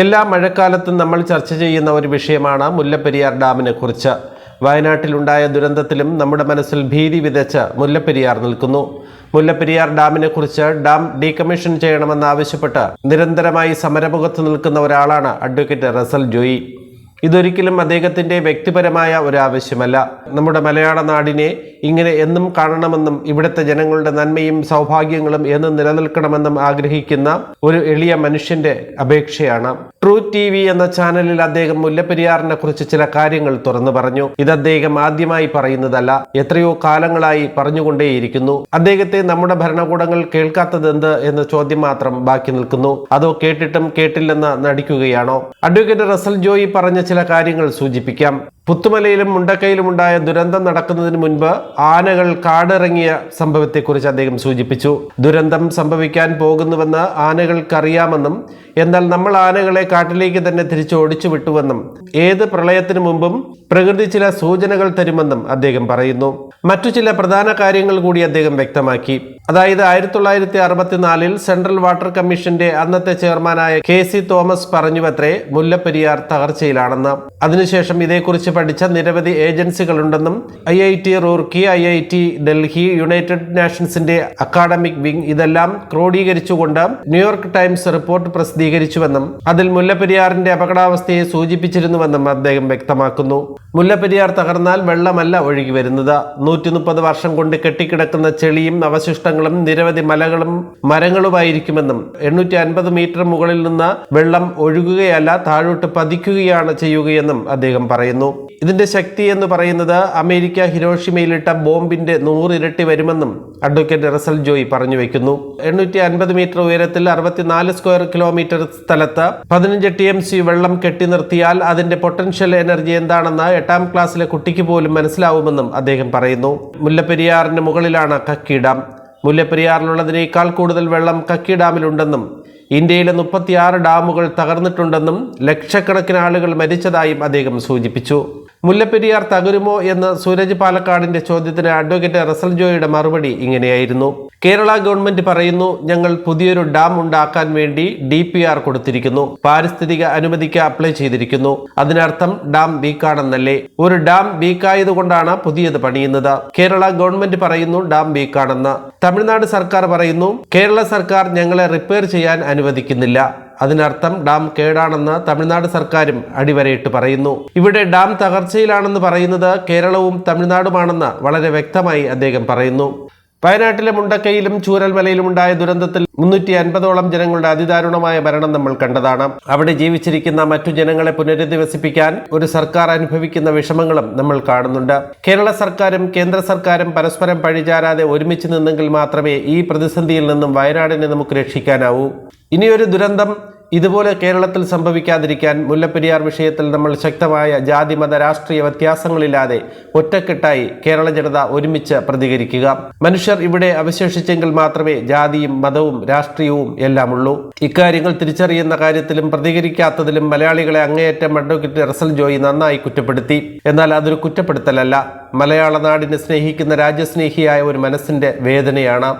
എല്ലാ മഴക്കാലത്തും നമ്മൾ ചർച്ച ചെയ്യുന്ന ഒരു വിഷയമാണ് മുല്ലപ്പെരിയാർ ഡാമിനെ കുറിച്ച്. വയനാട്ടിലുണ്ടായ ദുരന്തത്തിലും നമ്മുടെ മനസ്സിൽ ഭീതി വിതച്ച് മുല്ലപ്പെരിയാർ നിൽക്കുന്നു. മുല്ലപ്പെരിയാർ ഡാമിനെ കുറിച്ച് ഡാം ഡീകമ്മീഷൻ ചെയ്യണമെന്നാവശ്യപ്പെട്ട് നിരന്തരമായി സമരമുഖത്ത് നിൽക്കുന്ന ഒരാളാണ് അഡ്വക്കേറ്റ് റസൽ ജോയി. ഇതൊരിക്കലും അദ്ദേഹത്തിന്റെ വ്യക്തിപരമായ ഒരു ആവശ്യമല്ല. നമ്മുടെ മലയാള നാടിനെ ഇങ്ങനെ എന്നും കാണണമെന്നും ഇവിടുത്തെ ജനങ്ങളുടെ നന്മയും സൗഭാഗ്യങ്ങളും എന്നും നിലനിൽക്കണമെന്നും ആഗ്രഹിക്കുന്ന ഒരു എളിയ മനുഷ്യന്റെ അപേക്ഷയാണ് ട്രൂ ടി വി എന്ന ചാനലിൽ അദ്ദേഹം മുല്ലപ്പെരിയാറിനെ കുറിച്ച് ചില കാര്യങ്ങൾ തുറന്നു പറഞ്ഞു. ഇത് അദ്ദേഹം ആദ്യമായി പറയുന്നതല്ല. എത്രയോ കാലങ്ങളായി പറഞ്ഞുകൊണ്ടേയിരിക്കുന്നു. അദ്ദേഹത്തെ നമ്മുടെ ഭരണകൂടങ്ങൾ കേൾക്കാത്തതെന്ത് എന്ന ചോദ്യം മാത്രം ബാക്കി നിൽക്കുന്നു. അതോ കേട്ടിട്ടും കേട്ടില്ലെന്ന് നടിക്കുകയാണോ? അഡ്വക്കേറ്റ് റസൽ ജോയി പറഞ്ഞ ചില കാര്യങ്ങൾ സൂചിപ്പിക്കാം. പുത്തുമലയിലും മുണ്ടക്കയിലും ഉണ്ടായ ദുരന്തം നടക്കുന്നതിന് മുൻപ് ആനകൾ കാടിറങ്ങിയ സംഭവത്തെക്കുറിച്ച് അദ്ദേഹം സൂചിപ്പിച്ചു. ദുരന്തം സംഭവിക്കാൻ പോകുന്നുവെന്ന് ആനകൾക്കറിയാമെന്നും എന്നാൽ നമ്മൾ ആനകളെ കാട്ടിലേക്ക് തന്നെ തിരിച്ചു ഓടിച്ചു വിട്ടുവെന്നും ഏത് പ്രളയത്തിനു മുമ്പും പ്രകൃതി ചില സൂചനകൾ തരുമെന്നും അദ്ദേഹം പറയുന്നു. മറ്റു ചില പ്രധാന കാര്യങ്ങൾ കൂടി അദ്ദേഹം വ്യക്തമാക്കി. അതായത് ആയിരത്തി തൊള്ളായിരത്തി അറുപത്തിനാലിൽ സെൻട്രൽ വാട്ടർ കമ്മീഷന്റെ അന്നത്തെ ചെയർമാനായ കെ സി തോമസ് പറഞ്ഞുവത്രേ മുല്ലപ്പെരിയാർ തകർച്ചയിലാണെന്ന്. അതിനുശേഷം ഇതേക്കുറിച്ച് പഠിച്ച നിരവധി ഏജൻസികളുണ്ടെന്നും I I T Roorkee I I T Delhi united നാഷൻസിന്റെ academic wing ഇതെല്ലാം ക്രോഡീകരിച്ചുകൊണ്ട് ന്യൂയോർക്ക് ടൈംസ് റിപ്പോർട്ട് പ്രസിദ്ധീകരിച്ചുവെന്നും അതിൽ മുല്ലപ്പെരിയാറിന്റെ അപകടാവസ്ഥയെ സൂചിപ്പിച്ചിരുന്നുവെന്നും അദ്ദേഹം വ്യക്തമാക്കുന്നു. മുല്ലപ്പെരിയാർ തകർന്നാൽ വെള്ളമല്ല ഒഴുകി വരുന്നത്. നൂറ്റി വർഷം കൊണ്ട് കെട്ടിക്കിടക്കുന്ന ചെളിയും അവശിഷ്ടങ്ങളും നിരവധി മലകളും മരങ്ങളുമായിരിക്കുമെന്നും എണ്ണൂറ്റി അൻപത് മീറ്റർ മുകളിൽ നിന്ന് വെള്ളം ഒഴുകുകയല്ല താഴോട്ട് പതിക്കുകയാണ് ചെയ്യുകയെന്നും അദ്ദേഹം പറയുന്നു. ഇതിന്റെ ശക്തി എന്ന് പറയുന്നത് അമേരിക്ക ഹിരോഷിമയിലിട്ട ബോംബിന്റെ നൂറിരട്ടി വരുമെന്നും അഡ്വക്കേറ്റ് റസൽ ജോയി പറഞ്ഞു വെക്കുന്നു. എണ്ണൂറ്റി അൻപത് മീറ്റർ ഉയരത്തിൽ അറുപത്തിനാല് സ്ക്വയർ കിലോമീറ്റർ സ്ഥലത്ത് പതിനഞ്ച് ടി എം സി വെള്ളം കെട്ടി നിർത്തിയാൽ അതിന്റെ പൊട്ടൻഷ്യൽ എനർജി എന്താണെന്ന് എട്ടാം ക്ലാസ്സിലെ കുട്ടിക്ക് പോലും മനസ്സിലാവുമെന്നും അദ്ദേഹം പറയുന്നു. മുല്ലപ്പെരിയാറിന് മുകളിലാണ് കക്കി ഡാം മുല്ലപ്പെരിയാറിലുള്ളതിനേക്കാൾ കൂടുതൽ വെള്ളം കക്കി ഡാമിലുണ്ടെന്നും ഇന്ത്യയിലെ മുപ്പത്തിയാറ് ഡാമുകൾ തകർന്നിട്ടുണ്ടെന്നും ലക്ഷക്കണക്കിന് ആളുകൾ മരിച്ചതായും അദ്ദേഹം സൂചിപ്പിച്ചു. മുല്ലപ്പെരിയാർ തകരുമോ എന്ന് സൂരജ് പാലക്കാടിന്റെ ചോദ്യത്തിന് അഡ്വക്കേറ്റ് റസൽ ജോയിയുടെ മറുപടി ഇങ്ങനെയായിരുന്നു. കേരള ഗവൺമെന്റ് പറയുന്നു ഞങ്ങൾ പുതിയൊരു ഡാം ഉണ്ടാക്കാൻ വേണ്ടി ഡി പി ആർ കൊടുത്തിരിക്കുന്നു. പാരിസ്ഥിതിക അനുമതിക്ക് അപ്ലൈ ചെയ്തിരിക്കുന്നു. അതിനർത്ഥം ഡാം വീക്കാണെന്നല്ലേ. ഒരു ഡാം വീക്കായതുകൊണ്ടാണ് പുതിയത് പണിയുന്നത്. കേരള ഗവൺമെന്റ് പറയുന്നു ഡാം വീക്കാണെന്ന്. തമിഴ്നാട് സർക്കാർ പറയുന്നു കേരള സർക്കാർ ഞങ്ങളെ റിപ്പയർ ചെയ്യാൻ അനുവദിക്കുന്നില്ല. അതിനർത്ഥം ഡാം കേടാണെന്ന് തമിഴ്നാട് സർക്കാരും അടിവരയിട്ട് പറയുന്നു. ഇവിടെ ഡാം തകർച്ചയിലാണെന്ന് പറയുന്നത് കേരളവും തമിഴ്നാടുമാണെന്ന് വളരെ വ്യക്തമായി അദ്ദേഹം പറയുന്നു. വയനാട്ടിലെ മുണ്ടക്കയിലും ചൂരൽമലയിലും ഉണ്ടായ ദുരന്തത്തിൽ മുന്നൂറ്റി അൻപതോളം ജനങ്ങളുടെ അതിദാരുണമായ മരണം നമ്മൾ കണ്ടതാണ്. അവിടെ ജീവിച്ചിരിക്കുന്ന മറ്റു ജനങ്ങളെ പുനരധിവസിപ്പിക്കാൻ ഒരു സർക്കാർ അനുഭവിക്കുന്ന വിഷമങ്ങളും നമ്മൾ കാണുന്നുണ്ട്. കേരള സർക്കാരും കേന്ദ്ര സർക്കാരും പരസ്പരം പഴിചാരാതെ ഒരുമിച്ച് നിന്നെങ്കിൽ മാത്രമേ ഈ പ്രതിസന്ധിയിൽ നിന്നും വയനാടിനെ നമുക്ക് രക്ഷിക്കാനാവൂ. ഇനിയൊരു ദുരന്തം ഇതുപോലെ കേരളത്തിൽ സംഭവിക്കാതിരിക്കാൻ മുല്ലപ്പെരിയാർ വിഷയത്തിൽ നമ്മൾ ശക്തമായ ജാതി മത രാഷ്ട്രീയ വ്യത്യാസങ്ങളില്ലാതെ ഒറ്റക്കെട്ടായി കേരള ജനത ഒരുമിച്ച് പ്രതികരിക്കുക. മനുഷ്യർ ഇവിടെ അവശേഷിച്ചെങ്കിൽ മാത്രമേ ജാതിയും മതവും രാഷ്ട്രീയവും എല്ലാം ഉള്ളൂ ഇക്കാര്യങ്ങൾ തിരിച്ചറിയുന്ന കാര്യത്തിലും പ്രതികരിക്കാത്തതിലും മലയാളികളെ അങ്ങേയറ്റം അഡ്വക്കേറ്റ് റസൽ ജോയി നന്നായി കുറ്റപ്പെടുത്തി. എന്നാൽ അതൊരു കുറ്റപ്പെടുത്തലല്ല. മലയാള നാടിനെ സ്നേഹിക്കുന്ന രാജ്യസ്നേഹിയായ ഒരു മനസ്സിന്റെ വേദനയാണ്.